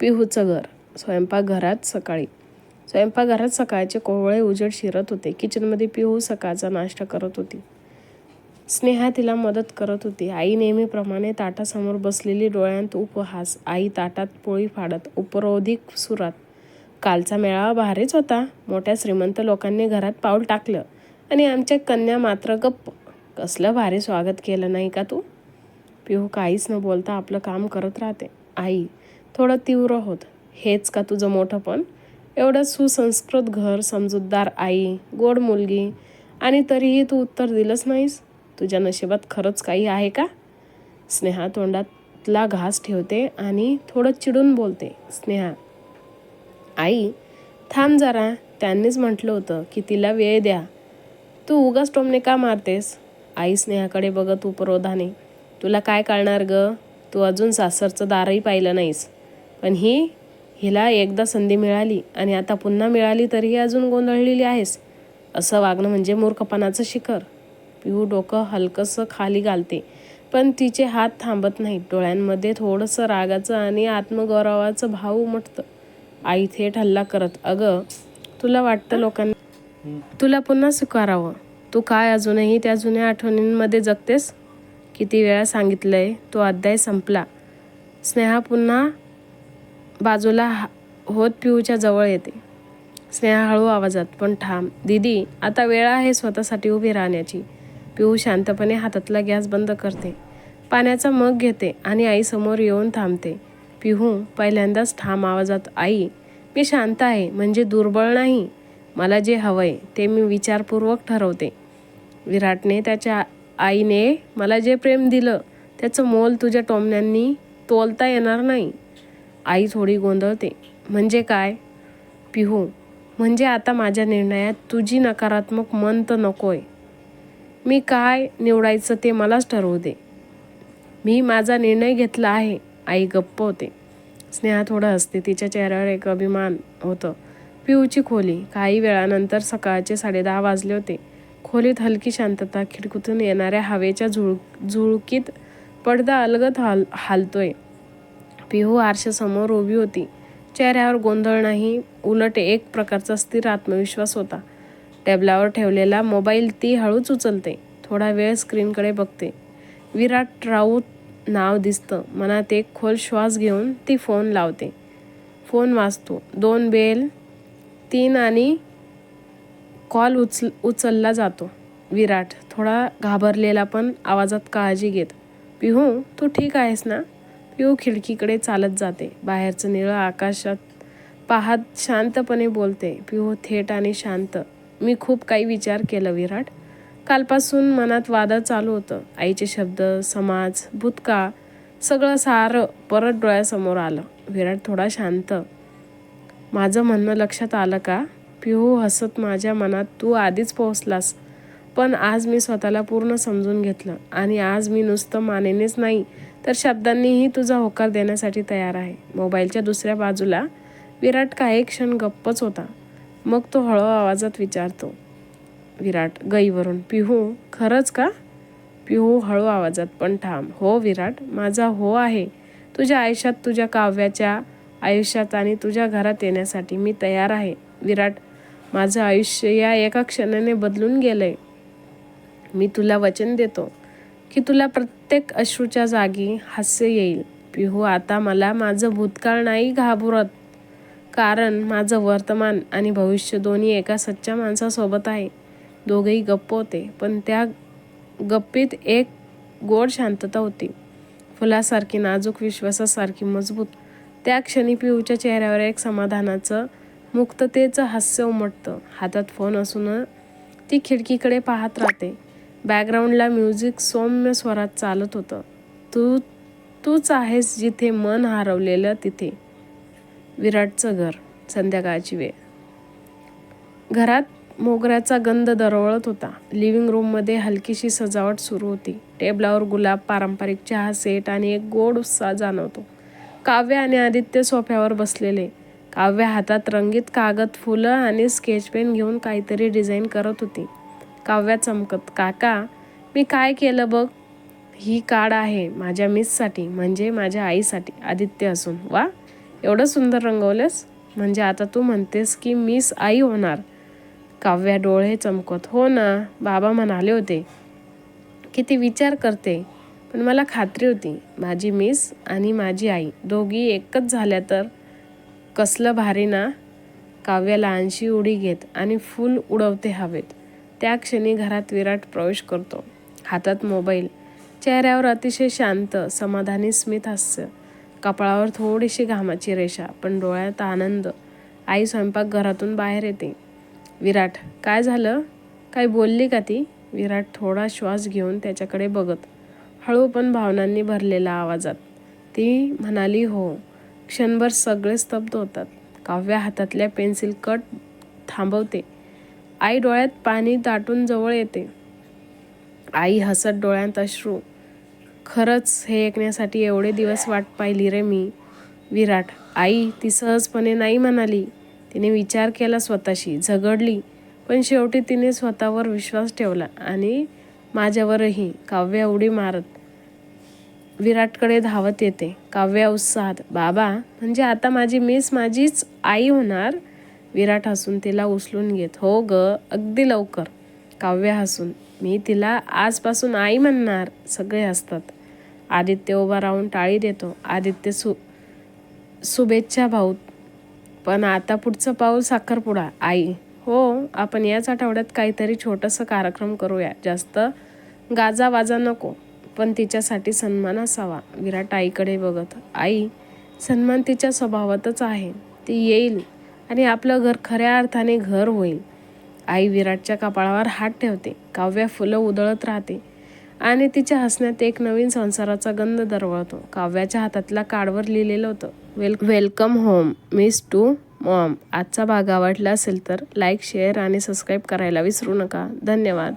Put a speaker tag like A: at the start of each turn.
A: पिहूचं घर स्वयंपाकघरात सकाळी. स्वयंपाकघरात सकाळचे कोवळे उजेड शिरत होते. किचनमध्ये पिहू सकाळचा नाश्ता करत होती. स्नेहा तिला मदत करत होती. आई नेहमीप्रमाणे ताटासमोर बसलेली डोळ्यांत उपहास आई ताटात पोळी फाडत उपरोधिक सुरात. कालचा मेळावा भारीच होता. मोठ्या श्रीमंत लोकांनी घरात पाऊल टाकलं. आणि आमच्या कन्या मात्र गप्प. कसलं भारी स्वागत केलं नाही का तू? पिहू काहीच न बोलता आपलं काम करत राहते. आई थोडं तीव्र होत. हेच का तुझं मोठं पण? एवढं सुसंस्कृत घर समजूतदार आई गोड मुलगी आणि तरीही तू उत्तर दिलंच नाहीस? तुझ्या नशिबात खरंच काही आहे का? स्नेहा तोंडातला घास ठेवते आणि थोडं चिडून बोलते. स्नेहा आई थांब जरा. त्यांनीच म्हटलं होतं की तिला वेळ द्या. तू उगाच टोमने का मारतेस? आई स्नेहाकडे बघत उपरोधाने तुला काय कळणार ग? तू अजून सासरचं दारही पाहिलं नाहीस. पण ही हिला एकदा संधी मिळाली आणि आता पुन्हा मिळाली तरीही अजून गोंधळलेली आहेस. असं वागणं म्हणजे मूर्खपणाचं शिखर. पिहू डोकं हलकंसं खाली घालते. पण तिचे हात थांबत नाहीत. डोळ्यांमध्ये थोडंसं रागाचं आणि आत्मगौरवाचं भाव उमटतं. आई थेट हल्ला करत अगं तुला वाटतं लोकांनी तुला पुन्हा स्वीकारावं. तू काय अजूनही त्या जुन्या आठवणींमध्ये जगतेस? किती वेळा सांगितलंय तो अध्याय संपला. स्नेहा पुन्हा बाजूला हा- होत पिऊच्या जवळ येते. स्नेहा हळू आवाजात पण ठाम दीदी आता वेळ आहे स्वतःसाठी उभी राहण्याची. पिऊ शांतपणे हातातला गॅस बंद करते. पाण्याचा मग घेते आणि आईसमोर येऊन थांबते. पिहू पहिल्यांदाच ठाम आवाजात आई. मी शांत आहे म्हणजे दुर्बळ नाही. मला जे हवंय ते मी विचारपूर्वक ठरवते. विराटने त्याच्या आईने मला जे प्रेम दिलं त्याचं मोल तुझ्या टोमण्यांनी तोलता येणार नाही. आई थोडी गोंधळते. म्हणजे काय? पिहू म्हणजे आता माझ्या निर्णयात तुझी नकारात्मक मन तर नकोय. मी काय निवडायचं ते मलाच ठरवू दे. मी माझा निर्णय घेतला आहे. आई गप्प होते. स्नेहा थोडं हसते. तिच्या चेहऱ्यावर एक अभिमान होतं. पिऊची खोली. काही वेळानंतर सकाळचे साडेदहा वाजले होते. खोलीत हलकी शांतता खिडकीतून येणाऱ्या हवेच्या झुळ झुळकीत पडदा अलगद हाल हालतोय. पिहू आरशासमोर उभी होती. चेहऱ्यावर गोंधळ नाही उलट एक प्रकारचा स्थिर आत्मविश्वास होता. टेबलावर ठेवलेला मोबाईल ती हळूच उचलते थोडा वेळ स्क्रीनकडे बघते. विराट राऊत नाव दिसतं मनात एक खोल श्वास घेऊन ती फोन लावते. फोन वाजतो दोन बेल तीन आणि कॉल उचल उचलला जातो. विराट थोडा घाबरलेला पण आवाजात काळजी घेत. पिहू तू ठीक आहेस ना? पिहू खिडकीकडे चालत जाते. बाहेरचं निळं आकाशात पाहत शांतपणे बोलते. पिहू थेट आणि शांत. मी खूप काही विचार केलं विराट. कालपासून मनात वादा चालू होतं. आईचे शब्द समाज भूतकाळ सगळं सारं परत डोळ्यासमोर आलं. विराट थोडा शांत. माझं म्हणणं लक्षात आलं का? पिहू हसत माझ्या मनात तू आधीच पोहोचलास. पण आज मी स्वतःला पूर्ण समजून घेतलं. आणि आज मी नुसतं मानेनेच नाही तर शब्दांनीही तुझा होकार देण्यासाठी तयार आहे. मोबाईलच्या दुसऱ्या बाजूला विराट काही क्षण गप्पच होता. मग तो हळू आवाजात विचारतो विराट गईवरून. पिहू खरंच का? पिहू हळू आवाजात पण ठाम हो विराट माझा हो आहे. तुझ्या आयुष्यात तुझ्या काव्याच्या आयुष्यात आणि तुझ्या घरात येण्यासाठी मी तयार आहे. विराट माझं आयुष्य या एका क्षणाने बदलून गेलं आहे मी तुला वचन देतो की तुला प्रत्येक अश्रूच्या जागी हास्य येईल. पिहू आता मला माझं भूतकाळ नाही घाबरत. कारण माझं वर्तमान आणि भविष्य दोन्ही एका सच्च्या माणसासोबत आहे. दोघेही गप्प होते पण त्या गप्पीत एक गोड शांतता होती. फुलासारखी नाजूक विश्वासासारखी मजबूत. त्या क्षणी पिऊच्या चेहऱ्यावर एक समाधानाचं मुक्ततेचं हास्य उमटतं. हातात फोन असून ती खिडकीकडे पाहत राहते. बॅकग्राऊंडला म्युझिक सौम्य स्वरात चालत होतं. तू तूच आहेस जिथे मन हरवलेलं तिथे. विराटचं घर संध्याकाळची वेळ. घरात मोगऱ्याचा गंध दरवळत होता. लिव्हिंग रूममध्ये हलकीशी सजावट सुरू होती. टेबलावर गुलाब पारंपरिक चहा सेट आणि एक गोड उत्साह जाणवतो. काव्य आणि आदित्य सोफ्यावर बसलेले. काव्य हातात रंगीत कागद फुलं आणि स्केच पेन घेऊन काहीतरी डिझाईन करत होती. काव्या चमकत काका मी काय केलं बघ? ही कार्ड आहे माझ्या मिससाठी म्हणजे माझ्या आईसाठी आदित्य असून. वा एवढं सुंदर रंगवलंस? म्हणजे आता तू म्हणतेस की मिस आई होणार. काव्या डोळे चमकत हो ना बाबा म्हणाले होते. की ती विचार करते पण मला खात्री होती माझी मिस आणि माझी आई दोघी एकच झाल्या तर? कसलं भारी ना? काव्या लहानशी उडी घेत आणि फूल उडवते हवेत. त्या क्षणी घरात विराट प्रवेश करतो. हातात मोबाईल. चेहऱ्यावर अतिशय शांत समाधानी स्मित हास्य. कपाळावर थोडीशी घामाची रेषा पण डोळ्यात आनंद. आई स्वयंपाकघरातून बाहेर येते. विराट काय झालं? काय बोलली का ती? विराट थोडा श्वास घेऊन त्याच्याकडे बघत हळू पण भावनांनी भरलेल्या आवाजात. ती म्हणाली हो क्षणभर सगळे स्तब्ध होतात. काव्या हातातल्या पेन्सिल कट थांबवते. आई डोळ्यात पाणी दाटून जवळ येते. आई हसत डोळ्यात अश्रू. खरंच हे ऐकण्यासाठी एवढे दिवस वाट पाहिली रे मी. विराट आई ती सहजपणे नाही म्हणाली. तिने विचार केला स्वतःशी झगडली पण शेवटी तिने स्वतःवर विश्वास ठेवला आणि माझ्यावरही काव्या उडी मारत विराटकडे धावत येते. काव्या उत्साहात बाबा म्हणजे आता माझी मिस माझीच आई होणार? विराट हसून तिला उचलून घेत हो ग अगदी लवकर. काव्य हसून. मी तिला आजपासून आई म्हणणार. सगळे हसतात. आदित्य उभा राहून टाळी देतो. आदित्य सु शुभेच्छा भाऊ पण आता पुढचं पाऊल साखरपुडा. आई. हो आपण याच आठवड्यात काहीतरी छोटंसं कार्यक्रम करूया. जास्त गाजावाजा नको पण तिच्यासाठी सन्मान असावा. विराट आईकडे बघत आई सन्मान तिच्या स्वभावातच आहे. ती येईल. आणि आपलं घर खऱ्या अर्थाने घर होईल. आई विराटच्या कपाळावर हात ठेवते. काव्या फुलं उधळत राहते. आणि तिच्या हसण्यात एक नवीन संसाराचा गंध दरवळतो. काव्याच्या हातातल्या कार्डवर लिहिलेलं होतं well welcome home miss to mom. आजचा भाग आवडला असेल तर लाईक शेअर आणि सबस्क्राईब करायला विसरू नका. धन्यवाद.